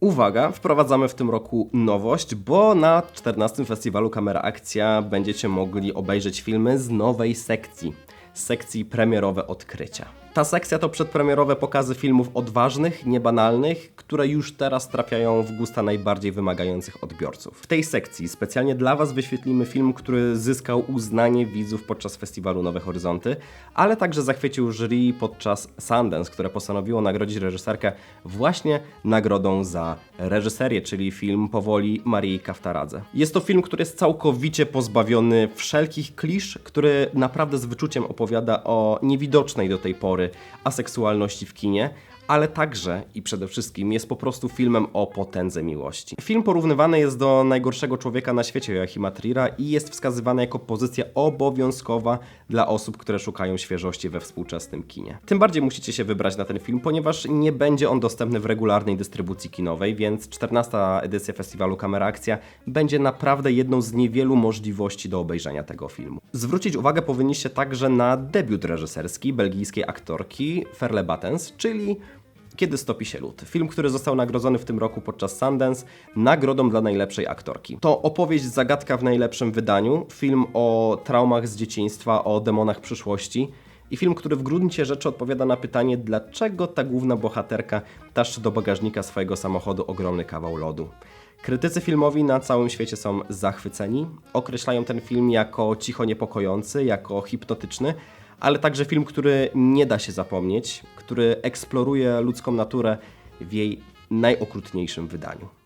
Uwaga, wprowadzamy w tym roku nowość, bo na 14 festiwalu Kamera Akcja będziecie mogli obejrzeć filmy z nowej sekcji. Sekcji premierowe odkrycia. Ta sekcja to przedpremierowe pokazy filmów odważnych, niebanalnych, które już teraz trafiają w gusta najbardziej wymagających odbiorców. W tej sekcji specjalnie dla Was wyświetlimy film, który zyskał uznanie widzów podczas festiwalu Nowe Horyzonty, ale także zachwycił jury podczas Sundance, które postanowiło nagrodzić reżyserkę właśnie nagrodą za reżyserię, czyli film Powoli Marii Kaftaradze. Jest to film, który jest całkowicie pozbawiony wszelkich klisz, który naprawdę z wyczuciem opowiada o niewidocznej do tej pory aseksualności w kinie, ale także i przede wszystkim jest po prostu filmem o potędze miłości. Film porównywany jest do najgorszego człowieka na świecie Joachima Trira i jest wskazywany jako pozycja obowiązkowa dla osób, które szukają świeżości we współczesnym kinie. Tym bardziej musicie się wybrać na ten film, ponieważ nie będzie on dostępny w regularnej dystrybucji kinowej, więc 14. edycja festiwalu Kamera Akcja będzie naprawdę jedną z niewielu możliwości do obejrzenia tego filmu. Zwrócić uwagę powinniście także na debiut reżyserski belgijskiej aktorki Ferle Battens, czyli kiedy stopi się lód. Film, który został nagrodzony w tym roku podczas Sundance nagrodą dla najlepszej aktorki. To opowieść Zagadka w najlepszym wydaniu, film o traumach z dzieciństwa, o demonach przyszłości i film, który w gruncie rzeczy odpowiada na pytanie, dlaczego ta główna bohaterka taszczy do bagażnika swojego samochodu ogromny kawał lodu. Krytycy filmowi na całym świecie są zachwyceni, określają ten film jako cicho niepokojący, jako hipnotyczny, ale także film, który nie da się zapomnieć, który eksploruje ludzką naturę w jej najokrutniejszym wydaniu.